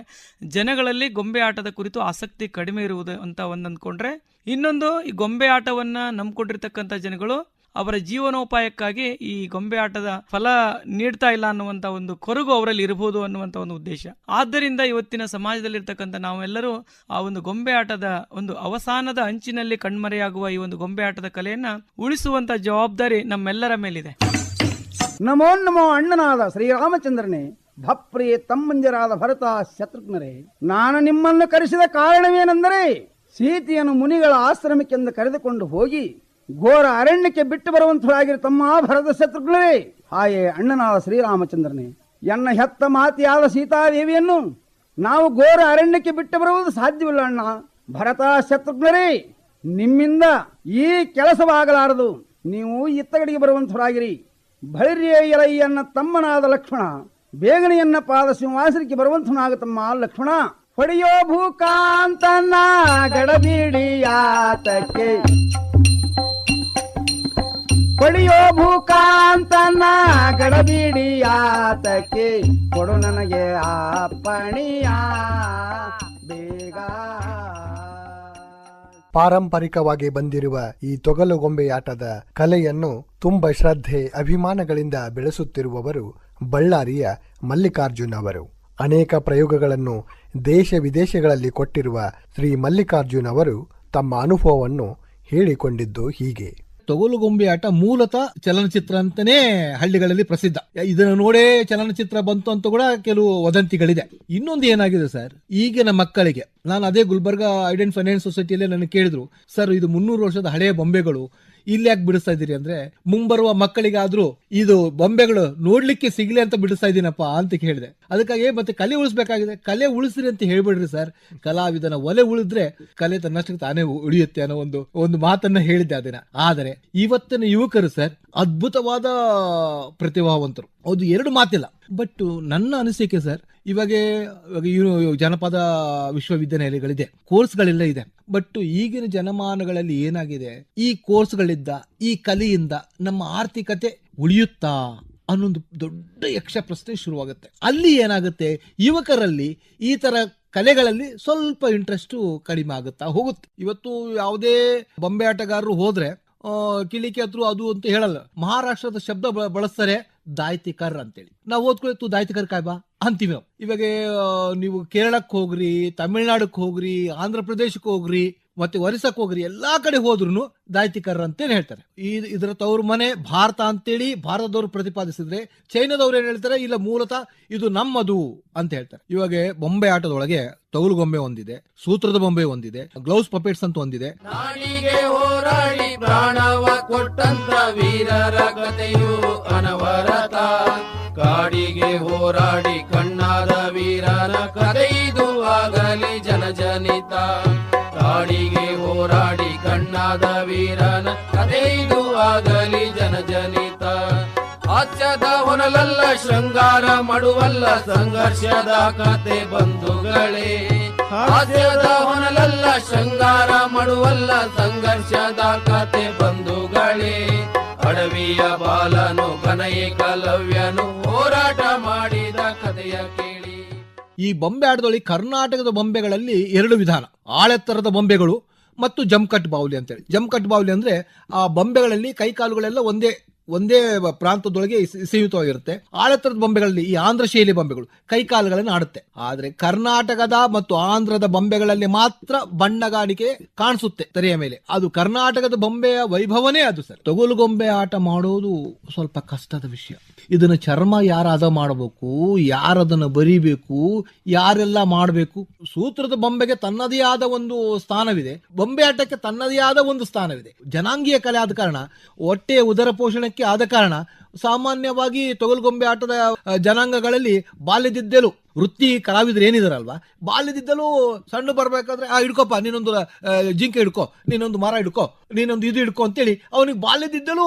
ಜನಗಳಲ್ಲಿ ಗೊಂಬೆ ಆಟದ ಕುರಿತು ಆಸಕ್ತಿ ಕಡಿಮೆ ಇರುವುದು ಅಂತ ಒಂದು ಅಂದ್ಕೊಂಡ್ರೆ, ಇನ್ನೊಂದು ಈ ಗೊಂಬೆ ಆಟವನ್ನು ನಂಬ್ಕೊಂಡಿರ್ತಕ್ಕಂಥ ಜನಗಳು ಅವರ ಜೀವನೋಪಾಯಕ್ಕಾಗಿ ಈ ಗೊಂಬೆ ಆಟದ ಫಲ ನೀಡ್ತಾ ಇಲ್ಲ ಅನ್ನುವಂತ ಒಂದು ಕೊರಗು ಅವರಲ್ಲಿ ಇರಬಹುದು ಅನ್ನುವಂತ ಒಂದು ಉದ್ದೇಶ. ಆದ್ದರಿಂದ ಇವತ್ತಿನ ಸಮಾಜದಲ್ಲಿರ್ತಕ್ಕಂಥ ನಾವೆಲ್ಲರೂ ಆ ಒಂದು ಗೊಂಬೆ ಆಟದ ಒಂದು ಅವಸಾನದ ಅಂಚಿನಲ್ಲಿ ಕಣ್ಮರೆಯಾಗುವ ಈ ಒಂದು ಗೊಂಬೆ ಆಟದ ಕಲೆಯನ್ನ ಉಳಿಸುವಂತ ಜವಾಬ್ದಾರಿ ನಮ್ಮೆಲ್ಲರ ಮೇಲಿದೆ. ನಮೋ ನಮೋ ಅಣ್ಣನಾದ ಶ್ರೀರಾಮಚಂದ್ರನೇ, ಭಪ್ರಿಯೇ ತಮ್ಮಂಜರಾದ ಭರತ ಶತ್ರುಘ್ನರೇ, ನಾನು ನಿಮ್ಮನ್ನು ಕರೆಸಿದ ಕಾರಣವೇನೆಂದರೆ, ಸೀತೆಯನ್ನು ಮುನಿಗಳ ಆಶ್ರಮಕ್ಕೆಂದು ಕರೆದುಕೊಂಡು ಹೋಗಿ ಘೋರ ಅರಣ್ಯಕ್ಕೆ ಬಿಟ್ಟು ಬರುವಂತರಾಗಿರು ತಮ್ಮ ಭರತ ಶತ್ರುಗಳೇ. ಹಾಯೇ ಅಣ್ಣನಾದ ಶ್ರೀರಾಮಚಂದ್ರನೇ, ಎನ್ನ ಹೆತ್ತ ಮಾತಿಯಾದ ಸೀತಾದೇವಿಯನ್ನು ನಾವು ಘೋರ ಅರಣ್ಯಕ್ಕೆ ಬಿಟ್ಟು ಬರುವುದು ಸಾಧ್ಯವಿಲ್ಲ ಅಣ್ಣ. ಭರತ ಶತ್ರುಘ್ನರೇ ನಿಮ್ಮಿಂದ ಈ ಕೆಲಸವಾಗಲಾರದು. ನೀವು ಇತ್ತಗಡಿಗೆ ಬರುವಂತರಾಗಿರಿ ಭೈರ್ಯ ಎಲೈಯನ್ನ ತಮ್ಮನಾದ ಲಕ್ಷ್ಮಣ, ಬೇಗನೆಯನ್ನ ಪಾದ ಸಿಂಹಾಸನಕ್ಕೆ ಬರುವಂತನಾಗ ತಮ್ಮ ಲಕ್ಷ್ಮಣ. ಹೊಡೆಯೋ ಭೂಕಾಂತನ ಗಡಬಿಡಿಯಾತಕ್ಕೆ ಹೊಡೆಯೋ ಭೂಕಾಂತನ ಗಡಬಿಡಿಯಾತಕ್ಕೆ ಕೊಡು ನನಗೆ ಅಪ್ಪಣಿಯ ಬೇಗ. ಪಾರಂಪರಿಕವಾಗಿ ಬಂದಿರುವ ಈ ತೊಗಲು ಗೊಂಬೆಯಾಟದ ಕಲೆಯನ್ನು ತುಂಬ ಶ್ರದ್ಧೆ, ಅಭಿಮಾನಗಳಿಂದ ಬೆಳೆಸುತ್ತಿರುವವರು ಬಳ್ಳಾರಿಯ ಮಲ್ಲಿಕಾರ್ಜುನ್ ಅವರು. ಅನೇಕ ಪ್ರಯೋಗಗಳನ್ನು ದೇಶ ವಿದೇಶಗಳಲ್ಲಿ ಕೊಟ್ಟಿರುವ ಶ್ರೀ ಮಲ್ಲಿಕಾರ್ಜುನ್ ಅವರು ತಮ್ಮ ಅನುಭವವನ್ನು ಹೇಳಿಕೊಂಡಿದ್ದು ಹೀಗೆ. ತೊಗಲುಗೊಂಬೆ ಆಟ ಮೂಲತಃ ಚಲನಚಿತ್ರ ಅಂತಾನೆ ಹಳ್ಳಿಗಳಲ್ಲಿ ಪ್ರಸಿದ್ಧ. ಇದನ್ನು ನೋಡೇ ಚಲನಚಿತ್ರ ಬಂತು ಅಂತ ಕೂಡ ಕೆಲವು ವದಂತಿಗಳಿದೆ. ಇನ್ನೊಂದು ಏನಾಗಿದೆ ಸರ್? ಈಗಿನ ಮಕ್ಕಳಿಗೆ, ನಾನು ಅದೇ ಗುಲ್ಬರ್ಗಾ ಐಡೆಂಟ್ ಫೈನಾನ್ಸ್ ಸೊಸೈಟಿಯಲ್ಲಿ ನನಗೆ ಕೇಳಿದ್ರು, ಸರ್, ಇದು ಮುನ್ನೂರು ವರ್ಷದ ಹಳೆಯ ಬೊಂಬೆಗಳು. ಇಲ್ಲಿ ಯಾಕೆ ಬಿಡಿಸ್ತಾ ಇದ್ದೀರಿ ಅಂದ್ರೆ, ಮುಂಬರುವ ಮಕ್ಕಳಿಗಾದ್ರೂ ಇದು ಬೊಂಬೆಗಳು ನೋಡ್ಲಿಕ್ಕೆ ಸಿಗ್ಲಿ ಅಂತ ಬಿಡಿಸ್ತಾ ಇದ್ದೀನಪ್ಪ ಅಂತ ಹೇಳಿದೆ ಅದಕ್ಕಾಗಿ ಮತ್ತೆ ಕಲೆ ಉಳಿಸ್ಬೇಕಾಗಿದೆ. ಕಲೆ ಉಳಿಸ್ರಿ ಅಂತ ಹೇಳ್ಬಿಡ್ರಿ ಸರ್. ಕಲಾವಿದನ ಒಲೆ ಉಳಿದ್ರೆ ಕಲೆ ತನ್ನಷ್ಟಕ್ಕೆ ತಾನೇ ಉಳಿಯುತ್ತೆ ಅನ್ನೋ ಒಂದು ಒಂದು ಮಾತನ್ನ ಹೇಳಿದ್ದೆ ಅದನ್ನ ಆದರೆ ಇವತ್ತಿನ ಯುವಕರು ಸರ್, ಅದ್ಭುತವಾದ ಪ್ರತಿಭಾವಂತರು. ಅದು ಎರಡು ಮಾತಿಲ್ಲ. ಬಟ್ ನನ್ನ ಅನಿಸಿಕೆ ಸರ್ ಇವಾಗ ಇವಾಗ ಜನಪದ ವಿಶ್ವವಿದ್ಯಾನಿಲಯಗಳಿದೆ. ಕೋರ್ಸ್ಗಳೆಲ್ಲ ಇದೆ. ಬಟ್ ಈಗಿನ ಜನಮಾನಗಳಲ್ಲಿ ಏನಾಗಿದೆ? ಈ ಕೋರ್ಸ್ಗಳಿಂದ, ಈ ಕಲೆಯಿಂದ ನಮ್ಮ ಆರ್ಥಿಕತೆ ಉಳಿಯುತ್ತಾ ಅನ್ನೊಂದು ದೊಡ್ಡ ಯಕ್ಷ ಪ್ರಶ್ನೆ ಶುರುವಾಗುತ್ತೆ. ಅಲ್ಲಿ ಏನಾಗುತ್ತೆ? ಯುವಕರಲ್ಲಿ ಈ ತರ ಕಲೆಗಳಲ್ಲಿ ಸ್ವಲ್ಪ ಇಂಟ್ರೆಸ್ಟ್ ಕಡಿಮೆ ಆಗುತ್ತಾ ಹೋಗುತ್ತೆ. ಇವತ್ತು ಯಾವುದೇ ಬೊಂಬೆ ಆಟಗಾರರು ಹೋದ್ರೆ ಕಿಳಿಕೆ ಹತ್ರ ಅದು ಅಂತ ಹೇಳಲ್ಲ. ಮಹಾರಾಷ್ಟ್ರದ ಶಬ್ದ ಬಳಸ್ತಾರೆ ದಾಯ್ತಿಕರ್ ಅಂತೇಳಿ. ನಾವು ಓದ್ಕೊಳ್ಳಿ ತು ದಾಯ್ತಿಕರ್ ಕಾಯ್ ಬಾ? ಅಂತೀವಿ ಇವಾಗ ನೀವು ಕೇರಳಕ್ಕೆ ಹೋಗ್ರಿ ತಮಿಳ್ನಾಡಕ್ಕೆ ಹೋಗ್ರಿ, ಆಂಧ್ರ ಪ್ರದೇಶಕ್ಕೆ ಹೋಗ್ರಿ ಮತ್ತೆ ಒರಿಸಕ್ ಹೋಗ್ರಿ, ಎಲ್ಲಾ ಕಡೆ ಹೋದ್ರು ದಾಯ್ತಿಕರ್ ಅಂತೇನು ಹೇಳ್ತಾರೆ. ಈ ಇದರ ತವ್ರ ಮನೆ ಭಾರತ ಅಂತೇಳಿ ಭಾರತದವರು ಪ್ರತಿಪಾದಿಸಿದ್ರೆ ಚೈನಾದವ್ರು ಏನ್ ಹೇಳ್ತಾರೆ, ಇಲ್ಲ ಮೂಲತಃ ಇದು ನಮ್ಮದು ಅಂತ ಹೇಳ್ತಾರೆ. ಇವಾಗ ಬೊಂಬೆ ಆಟದೊಳಗೆ ತೌಲು ಗೊಂಬೆ ಒಂದಿದೆ, ಸೂತ್ರದ ಬೊಂಬೆ ಒಂದಿದೆ, ಗ್ಲೌಸ್ ಪಪೇಟ್ಸ್ ಅಂತ ಒಂದಿದೆ. ಹೋರಾಡಿ ಪ್ರಾಣವ ವೀರರ ಕಾಡಿಗೆ ಹೋರಾಡಿ ಕಣ್ಣಾದ ವೀರನ ಕಥೆಯಿದು ಆಗಲಿ ಜನಜನಿತ. ಕಾಡಿಗೆ ಹೋರಾಡಿ ಕಣ್ಣಾದ ವೀರನ ಕಥೆಯಿದು ಆಗಲಿ ಜನಜನಿತ ಹಾಸ್ಯದ ಹೊನಲಲ್ಲ, ಶೃಂಗಾರ ಮಾಡುವಲ್ಲ, ಸಂಘರ್ಷದ ಕತೆ ಬಂಧುಗಳೇ. ಹಾಸ್ಯದ ಹೊನಲಲ್ಲ, ಶೃಂಗಾರ ಮಾಡುವಲ್ಲ, ಸಂಘರ್ಷದ ಕತೆ ಬಂಧುಗಳೇ. ಅಡವಿಯ ಬಾಲನು, ಕನಯೇ ಕಲವ್ಯನು ಹೋರಾಟ ಮಾಡಿದ ಕಥೆಯ ಈ ಬೊಂಬೆ ಆಟದಲ್ಲಿ ಕರ್ನಾಟಕದ ಬೊಂಬೆಗಳಲ್ಲಿ ಎರಡು ವಿಧಾನ. ಆಳೆತ್ತರದ ಬೊಂಬೆಗಳು ಮತ್ತು ಜಮ್ಕಟ್ ಬಾವುಲಿ ಅಂತೇಳಿ. ಜಮ್ಕಟ್ ಬಾವುಲಿ ಅಂದ್ರೆ ಆ ಬೊಂಬೆಗಳಲ್ಲಿ ಕೈಕಾಲುಗಳೆಲ್ಲ ಒಂದೇ ಒಂದೇ ಪ್ರಾಂತದೊಳಗೆ ಸೀಮಿತವಾಗಿರುತ್ತೆ. ಆಳೆತ್ತರದ ಬೊಂಬೆಗಳಲ್ಲಿ ಈ ಆಂಧ್ರ ಶೈಲಿ ಬೊಂಬೆಗಳು ಕೈಕಾಲುಗಳನ್ನು ಆಡುತ್ತೆ. ಆದ್ರೆ ಕರ್ನಾಟಕದ ಮತ್ತು ಆಂಧ್ರದ ಬೊಂಬೆಗಳಲ್ಲಿ ಮಾತ್ರ ಬಣ್ಣಗಾಡಿಕೆ ಕಾಣಿಸುತ್ತೆ ತೆರೆಯ ಮೇಲೆ. ಅದು ಕರ್ನಾಟಕದ ಬೊಂಬೆಯ ವೈಭವನೇ ಅದು ಸರ್. ತೊಗಲು ಗೊಂಬೆ ಆಟ ಮಾಡೋದು ಸ್ವಲ್ಪ ಕಷ್ಟದ ವಿಷಯ. ಇದನ್ನ ಚರ್ಮ ಯಾರಾದ ಮಾಡಬೇಕು, ಯಾರದನ್ನು ಬರಿಬೇಕು, ಯಾರೆಲ್ಲ ಮಾಡಬೇಕು, ಸೂತ್ರದ ಬೊಂಬೆಗೆ ತನ್ನದೇ ಆದ ಒಂದು ಸ್ಥಾನವಿದೆ. ಬೊಂಬೆ ಆಟಕ್ಕೆ ತನ್ನದೇ ಆದ ಒಂದು ಸ್ಥಾನವಿದೆ. ಜನಾಂಗೀಯ ಕಲೆ ಆದ ಕಾರಣ ಹೊಟ್ಟೆಯ ಉದರ ಆದ ಕಾರಣ ಸಾಮಾನ್ಯವಾಗಿ ತೊಗಲ್ಗೊಂಬೆ ಆಟದ ಜನಾಂಗಗಳಲ್ಲಿ ಬಾಲ್ಯದಿದ್ದಲು ವೃತ್ತಿ ಕಲಾವಿದರು ಏನಿದಾರಲ್ವಾ? ಬಾಲ್ಯದಿದ್ದಲೂ ಸಣ್ಣ ಬರ್ಬೇಕಾದ್ರೆ, ಆ, ಹಿಡ್ಕೊಪ್ಪ, ನೀನೊಂದು ಜಿಂಕೆ ಹಿಡ್ಕೊ, ನೀನೊಂದು ಮರ ಹಿಡ್ಕೊ, ನೀನೊಂದು ಇದು ಹಿಡ್ಕೊ ಅಂತೇಳಿ ಅವನಿಗೆ ಬಾಲ್ಯದಿದ್ದಲೂ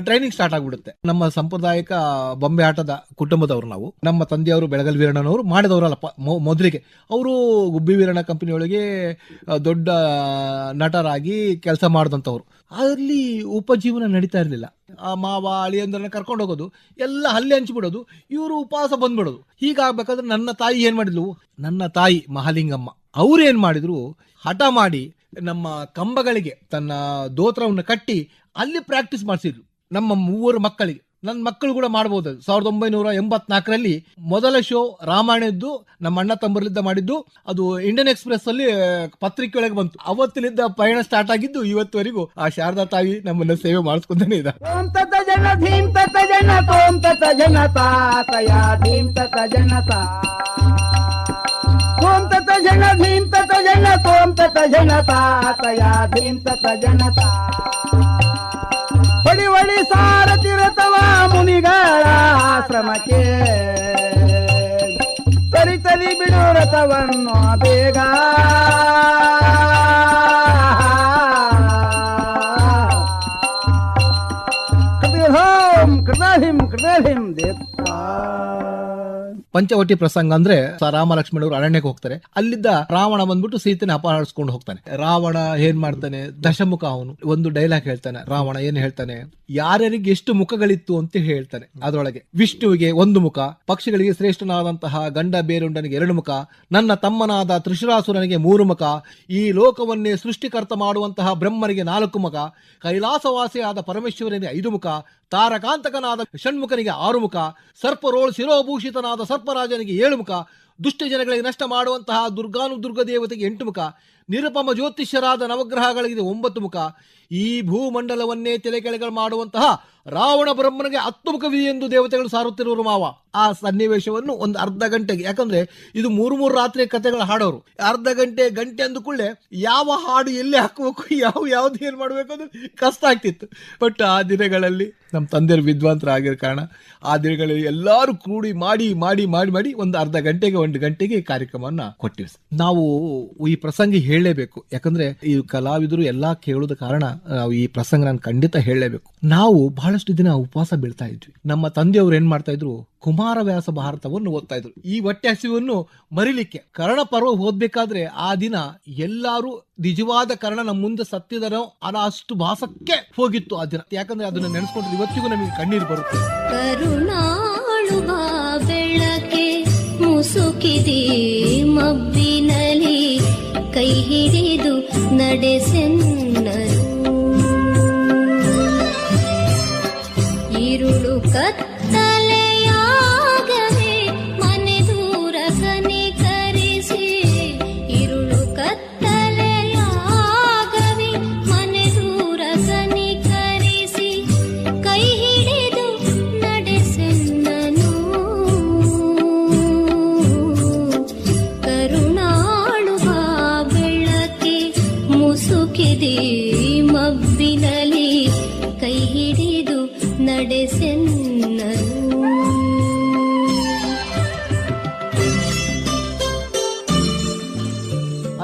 ಟ್ರೈನಿಂಗ್ ಸ್ಟಾರ್ಟ್ ಆಗ್ಬಿಡುತ್ತೆ. ನಮ್ಮ ಸಾಂಪ್ರದಾಯಿಕ ಬೊಂಬೆ ಆಟದ ಕುಟುಂಬದವರು ನಾವು. ನಮ್ಮ ತಂದೆಯವರು ಬೆಳಗಲ್ ವೀರಣ್ಣನವರು ಮಾಡಿದವರಲ್ಲಪ್ಪ ಮೊದಲಿಗೆ. ಅವರು ಗುಬ್ಬಿ ವೀರಣ್ಣ ಕಂಪನಿಯೊಳಗೆ ದೊಡ್ಡ ನಟರಾಗಿ ಕೆಲಸ ಮಾಡಿದಂಥವ್ರು. ಅಲ್ಲಿ ಉಪಜೀವನ ನಡೀತಾ ಇರಲಿಲ್ಲ. ಆ ಮಾವ, ಅಳಿಯಂದ್ರನ್ನ ಕರ್ಕೊಂಡು ಹೋಗೋದು ಎಲ್ಲ ಹಲ್ಲೆ ಹಂಚ್ಬಿಡೋದು, ಇವರು ಉಪವಾಸ ಬಂದ್ಬಿಡೋದು. ಹೀಗಾಗ್ಬೇಕಾದ್ರೆ ನನ್ನ ತಾಯಿ ಏನ್ ಮಾಡಿದ್ಲು? ನನ್ನ ತಾಯಿ ಮಹಾಲಿಂಗಮ್ಮ, ಅವ್ರು ಏನ್ ಮಾಡಿದ್ರು? ಹಠ ಮಾಡಿ ನಮ್ಮ ಕಂಬಗಳಿಗೆ ತನ್ನ ದೋತ್ರವನ್ನು ಕಟ್ಟಿ ಅಲ್ಲಿ ಪ್ರಾಕ್ಟೀಸ್ ಮಾಡಿಸಿದ್ರು ನಮ್ಮ ಮೂವರು ಮಕ್ಕಳಿಗೆ. ನನ್ನ ಮಕ್ಕಳು ಕೂಡ ಮಾಡಬಹುದು ಸಾವಿರದ ಒಂಬೈನೂರ ಎಂಬತ್ನಾಲ್ಕರಲ್ಲಿ ಮೊದಲ ಶೋ ರಾಮಾಯಣದ್ದು ನಮ್ಮ ಅಣ್ಣ ತಮ್ಮರ್ಲಿದ್ದ ಮಾಡಿದ್ದು. ಅದು ಇಂಡಿಯನ್ ಎಕ್ಸ್ಪ್ರೆಸ್ ಅಲ್ಲಿ ಪತ್ರಿಕೆ ಒಳಗೆ ಬಂತು. ಅವತ್ತಿನಿಂದ ಪಯಣ ಸ್ಟಾರ್ಟ್ ಆಗಿದ್ದು, ಇವತ್ತುವರೆಗೂ ಆ ಶಾರದಾ ತಾಯಿ ನಮ್ಮನ್ನ ಸೇವೆ ಮಾಡಿಸ್ಕೊಂತಾನೆ ಇದೆ ಜನತ. ಹೊಡಿ ಹೊಡಿ ಸಾರತಿರತವ ಮುನಿಗಳ ಆಶ್ರಮಕ್ಕೆ. ತರಿ ತರಿ ಬಿಡು ರಥವನ್ನು ಬೇಗ. ಕೃತಿಹೋಂ ಕೃತಾಹಿಂ ದೇವ್ತಾ ಪಂಚವಟಿ ಪ್ರಸಂಗ ಅಂದ್ರೆ ರಾಮ ಲಕ್ಷ್ಮಣರು ಅರಣ್ಯಕ್ಕೆ ಹೋಗ್ತಾರೆ. ಅಲ್ಲಿದ್ದ ರಾವಣ ಬಂದ್ಬಿಟ್ಟು ಸೀತೆನ ಅಪಹರಿಸ್ಕೊಂಡು ಹೋಗ್ತಾನೆ. ರಾವಣ ಏನ್ ಮಾಡ್ತಾನೆ? ದಶಮುಖ ಅವನು. ಒಂದು ಡೈಲಾಗ್ ಹೇಳ್ತಾನೆ. ರಾವಣ ಏನ್ ಹೇಳ್ತಾನೆ? ಯಾರ್ಯಾರಿಗೆ ಎಷ್ಟು ಮುಖಗಳಿತ್ತು ಅಂತ ಹೇಳ್ತಾನೆ ಅದರೊಳಗೆ. ವಿಷ್ಣುವಿಗೆ ಒಂದು ಮುಖ, ಪಕ್ಷಿಗಳಿಗೆ ಶ್ರೇಷ್ಠನಾದಂತಹ ಗಂಡ ಬೇರುಂಡನಿಗೆ ಎರಡು ಮುಖ, ನನ್ನ ತಮ್ಮನಾದ ತ್ರಿಶುರಾಸುರನಿಗೆ ಮೂರು ಮುಖ, ಈ ಲೋಕವನ್ನೇ ಸೃಷ್ಟಿಕರ್ತ ಮಾಡುವಂತಹ ಬ್ರಹ್ಮನಿಗೆ ನಾಲ್ಕು ಮುಖ, ಕೈಲಾಸವಾಸಿಯಾದ ಪರಮೇಶ್ವರನಿಗೆ ಐದು ಮುಖ, ತಾರಕಾಂತಕನಾದ ಷಣ್ಮುಖನಿಗೆ ಆರು ಮುಖ, ಸರ್ಪರೋಳ್ ಶಿರೋಭೂಷಿತನಾದ ಸರ್ಪರಾಜನಿಗೆ ಏಳು ಮುಖ ದುಷ್ಟ ಜನಗಳಿಗೆ ನಷ್ಟ ಮಾಡುವಂತಹ ದುರ್ಗಾನು ದುರ್ಗ ದೇವತೆಗೆ ಎಂಟು ಮುಖ, ನಿರುಪಮ ಜ್ಯೋತಿಷ್ಯರಾದ ನವಗ್ರಹಗಳಿಗೆ ಒಂಬತ್ತು ಮುಖ, ಈ ಭೂಮಂಡಲವನ್ನೇ ತಲೆ ಕೆಳಗಳು ಮಾಡುವಂತಹ ರಾವಣ ಬ್ರಹ್ಮನಿಗೆ ಹತ್ತು ಮುಖವಿದೆ ಎಂದು ದೇವತೆಗಳು ಸಾರುತ್ತಿರುವರು ಮಾವ. ಆ ಸನ್ನಿವೇಶವನ್ನು ಒಂದು ಅರ್ಧ ಗಂಟೆಗೆ, ಯಾಕಂದ್ರೆ ಇದು ಮೂರು ಮೂರು ರಾತ್ರಿ ಕಥೆಗಳ ಹಾಡೋರು. ಅರ್ಧ ಗಂಟೆ ಗಂಟೆ ಅಂದುಕೊಳ್ಳೆ ಯಾವ ಹಾಡು ಎಲ್ಲಿ ಹಾಕಬೇಕು, ಯಾವ ಯಾವ್ದು ಏನು ಮಾಡಬೇಕು ಅದು ಕಷ್ಟ ಆಗ್ತಿತ್ತು. ಬಟ್ ಆ ದಿನಗಳಲ್ಲಿ ನಮ್ಮ ತಂದೆಯರು ವಿದ್ವಾಂತರಾಗಿರೋ ಕಾರಣ ಆ ದಿನಗಳಲ್ಲಿ ಎಲ್ಲರೂ ಕೂಡಿ ಮಾಡಿ ಮಾಡಿ ಮಾಡಿ ಮಾಡಿ ಒಂದು ಅರ್ಧ ಗಂಟೆಗೆ ಒಂದು ಗಂಟೆಗೆ ಈ ಕಾರ್ಯಕ್ರಮವನ್ನ ಕೊಟ್ಟಿವಿ ನಾವು ಈ ಪ್ರಸಂಗ ಹೇಳಲೇಬೇಕು. ಯಾಕಂದ್ರೆ ಈ ಕಲಾವಿದರು ಎಲ್ಲಾ ಕೇಳುದ ಕಾರಣ ನಾವು ಈ ಪ್ರಸಂಗ ನಾನು ಖಂಡಿತ ಹೇಳಲೇಬೇಕು. ನಾವು ಬಹಳಷ್ಟು ದಿನ ಉಪವಾಸ ಬೀಳ್ತಾ ಇದ್ವಿ. ನಮ್ಮ ತಂದೆಯವರು ಏನ್ ಮಾಡ್ತಾ ಇದ್ರು? ಕುಮಾರವ್ಯಾಸ ಭಾರತವನ್ನು ಓದ್ತಾ ಇದ್ರು. ಈ ಹೊಟ್ಟೆ ಹಸಿವನ್ನು ಮರಿಲಿಕ್ಕೆ. ಕರ್ಣ ಪರ್ವ ಓದ್ಬೇಕಾದ್ರೆ ಆ ದಿನ ಎಲ್ಲಾರು ನಿಜವಾದ ಕರ್ಣ ನಮ್ಮ ಮುಂದೆ ಸತ್ತಿದರೋ ಅದ ಅಷ್ಟು ಭಾಸಕ್ಕೆ ಹೋಗಿತ್ತು ಆ ದಿನ. ಯಾಕಂದ್ರೆ ಅದನ್ನ ನೆನೆಸ್ಕೊಂಡ್ರೆ ಇವತ್ತಿಗೂ ನಮಗೆ ಕಣ್ಣೀರು ಬರುತ್ತೆ. ನಡೆಸೆನ್ನರು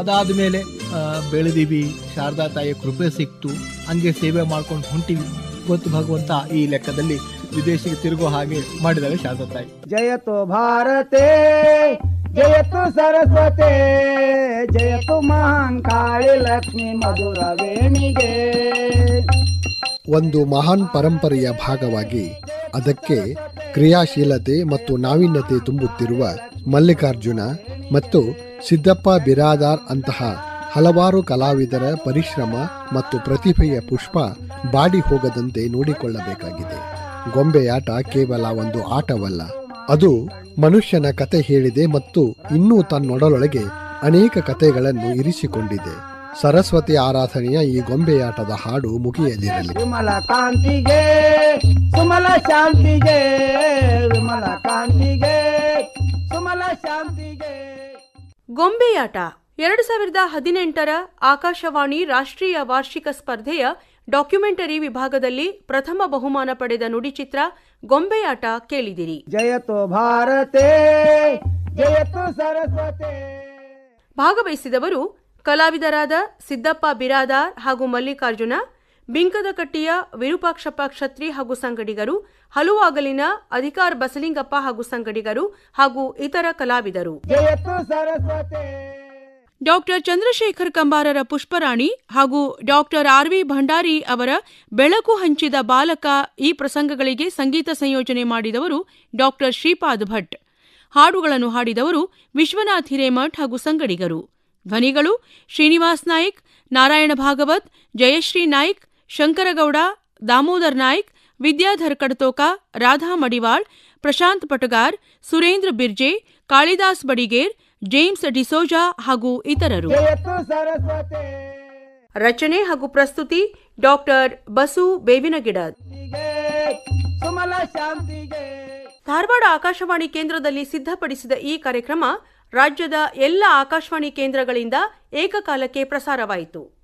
ಅದಾದ ಮೇಲೆ ಬೆಳೆದಿವಿ ಶಾರದಾ ತಾಯಿಯ ಕೃಪೆ ಸಿಕ್ತು. ಹಂಗೆ ಸೇವೆ ಮಾಡ್ಕೊಂಡು ಹೊಂಟಿವಿ. ಗೊತ್ತು ಭಗವಂತ ಈ ಲೆಕ್ಕದಲ್ಲಿ ವಿದೇಶಿಗೆ ತಿರುಗೋ ಹಾಗೆ ಮಾಡಿದಾಳೆ ಶಾರದಾ ತಾಯಿ. ಜಯತು ಭಾರತೆ ಜಯತು ಸರಸ್ವತೆ ಜಯತು ಮಹಾಂಕಾಳಿ ಲಕ್ಷ್ಮಿ ಮಧುರ ವೇಣಿಗೆ. ಒಂದು ಮಹಾನ್ ಪರಂಪರೆಯ ಭಾಗವಾಗಿ ಅದಕ್ಕೆ ಕ್ರಿಯಾಶೀಲತೆ ಮತ್ತು ನಾವೀನ್ಯತೆ ತುಂಬುತ್ತಿರುವ ಮಲ್ಲಿಕಾರ್ಜುನ ಮತ್ತು ಸಿದ್ದಪ್ಪ ಬಿರಾದಾರ್ ಅಂತಹ ಹಲವಾರು ಕಲಾವಿದರ ಪರಿಶ್ರಮ ಮತ್ತು ಪ್ರತಿಭೆಯ ಪುಷ್ಪ ಬಾಡಿ ಹೋಗದಂತೆ ನೋಡಿಕೊಳ್ಳಬೇಕಾಗಿದೆ. ಗೊಂಬೆಯಾಟ ಕೇವಲ ಒಂದು ಆಟವಲ್ಲ, ಅದು ಮನುಷ್ಯನ ಕತೆ ಹೇಳಿದೆ ಮತ್ತು ಇನ್ನೂ ತನ್ನೊಡಲೊಳಗೆ ಅನೇಕ ಕತೆಗಳನ್ನು ಇರಿಸಿಕೊಂಡಿದೆ. ಸರಸ್ವತಿ ಆರಾಧನೆಯ ಈ ಗೊಂಬೆಯಾಟದ ಹಾಡು ಮುಗಿಯಲಿರಲಿ ಸುಮಲ ಕಾಂತಿಗೆ ಸುಮಲ ಶಾಂತಿಗೆ ಸುಮಲ ಕಾಂತಿಗೆ ಸುಮಲ ಶಾಂತಿಗೆ. ಗೊಂಬೆಯಾಟ ಎರಡು ಸಾವಿರದ ಹದಿನೆಂಟರ ಆಕಾಶವಾಣಿ ರಾಷ್ಟ್ರೀಯ ವಾರ್ಷಿಕ ಸ್ಪರ್ಧೆಯ ಡಾಕ್ಯುಮೆಂಟರಿ ವಿಭಾಗದಲ್ಲಿ ಪ್ರಥಮ ಬಹುಮಾನ ಪಡೆದ ನುಡಿಚಿತ್ರ ಗೊಂಬೆಯಾಟ ಕೇಳಿದಿರಿ. ಜಯತೋ ಭಾರತೇ ಜಯತೋ ಸರಸ್ವತೇ. ಭಾಗವಹಿಸಿದವರು ಕಲಾವಿದರಾದ ಸಿದ್ದಪ್ಪ ಬಿರಾದಾರ್ ಹಾಗೂ ಮಲ್ಲಿಕಾರ್ಜುನ ಬಿಂಕದಕಟ್ಟಿಯ ವಿರೂಪಾಕ್ಷಪ್ಪ ಕ್ಷತ್ರಿ ಹಾಗೂ ಸಂಗಡಿಗರು ಹಲುವಾಗಲಿನ ಅಧಿಕಾರ್ ಬಸಲಿಂಗಪ್ಪ ಹಾಗೂ ಸಂಗಡಿಗರು ಹಾಗೂ ಇತರ ಕಲಾವಿದರು. ಜಯತು ಸರಸ್ವತೆ! ಡಾಕ್ಟರ್ ಚಂದ್ರಶೇಖರ್ ಕಂಬಾರರ ಪುಷ್ಪರಾಣಿ ಹಾಗೂ ಡಾಕ್ಟರ್ ಆರ್ ವಿ ಭಂಡಾರಿ ಅವರ ಬೆಳಕು ಹಂಚಿದ ಬಾಲಕ ಈ ಪ್ರಸಂಗಗಳಿಗೆ ಸಂಗೀತ ಸಂಯೋಜನೆ ಮಾಡಿದವರು ಡಾಕ್ಟರ್ ಶ್ರೀಪಾದ್ ಭಟ್. ಹಾಡುಗಳನ್ನು ಹಾಡಿದವರು ವಿಶ್ವನಾಥ್ ಹಿರೇಮಠ್ ಹಾಗೂ ಸಂಗಡಿಗರು. ಧ್ವನಿಗಳು ಶ್ರೀನಿವಾಸ್ ನಾಯ್ಕ್ ನಾರಾಯಣ ಭಾಗವತ್ ಜಯಶ್ರೀ ನಾಯ್ಕ್ ಶಂಕರಗೌಡ ದಾಮೋದರ್ ನಾಯ್ಕ್ ವಿದ್ಯಾಧರ್ ಕಡತೋಕ ರಾಧಾ ಮಡಿವಾಳ್ ಪ್ರಶಾಂತ್ ಪಟಗಾರ್ ಸುರೇಂದ್ರ ಬಿರ್ಜೆ ಕಾಳಿದಾಸ್ ಬಡಿಗೇರ್ ಜೇಮ್ಸ್ ಡಿಸೋಜಾ ಹಾಗೂ ಇತರರು. ರಚನೆ ಹಾಗೂ ಪ್ರಸ್ತುತಿ ಡಾಕ್ಟರ್ ಬಸು ಬೇವಿನ ಗಿಡ ಧಾರವಾಡ ಆಕಾಶವಾಣಿ ಕೇಂದ್ರದಲ್ಲಿ ಸಿದ್ಧಪಡಿಸಿದ ಈ ಕಾರ್ಯಕ್ರಮ ರಾಜ್ಯದ ಎಲ್ಲ ಆಕಾಶವಾಣಿ ಕೇಂದ್ರಗಳಿಂದ ಏಕಕಾಲಕ್ಕೆ ಪ್ರಸಾರವಾಯಿತು.